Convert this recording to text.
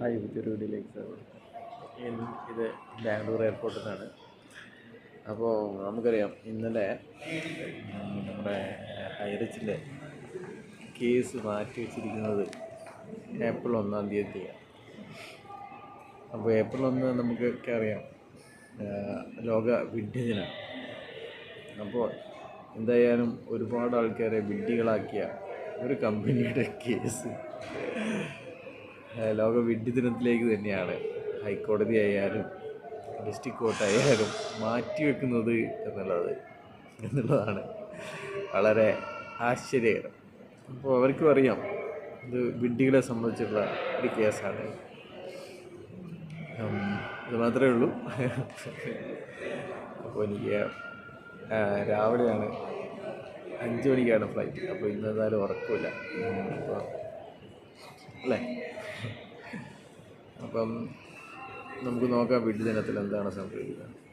Hi പുതിയൊരു വീഡിയോയിലേക്ക് സ്വാഗതം ഇത് ബാംഗ്ലൂർ എയർപോർട്ടിൽ നിന്നാണ് അപ്പോൾ നമുക്കറിയാം ഇന്നലെ നമ്മുടെ ഹൈറിച്ചിന്റെ കേസ് മാറ്റി വെച്ചിരിക്കുന്നത് ഏപ്രിൽ ഒന്നാം തീയതിയാണ്. അപ്പോൾ ഏപ്രിൽ ഒന്ന് നമുക്കൊക്കെ അറിയാം ലോക വിഡ്ഢിദിനാണ് അപ്പോൾ എന്തായാലും ഒരുപാട് ആൾക്കാരെ വിഡ്ഢികളാക്കിയ ഒരു കമ്പനിയുടെ കേസ്. ലോക വിഡ്ഢി ദിനത്തിലേക്ക് തന്നെയാണ്. ഹൈക്കോടതി ആയാലും ഡിസ്ട്രിക്ട് കോർട്ടായാലും മാറ്റിവെക്കുന്നത് എന്നുള്ളത് എന്നുള്ളതാണ് വളരെ ആശ്ചര്യകരം അപ്പോൾ അവർക്കും അറിയാം ഇത് വിഡ്ഢികളെ സംബന്ധിച്ചുള്ള ഒരു കേസാണ്. ഇത് മാത്രമേ ഉള്ളൂ. അപ്പോൾ എനിക്ക് രാവിലെയാണ് അഞ്ച് മണിക്കാണ് ഫ്ലൈറ്റ്. അപ്പോൾ ഇന്ന് എന്തായാലും ഉറക്കമില്ല അപ്പോൾ അല്ലേ? അപ്പം നമുക്ക് നോക്കാം വീട്ടു ദിനത്തിൽ എന്താണ് സംഭവിക്കുന്നത്.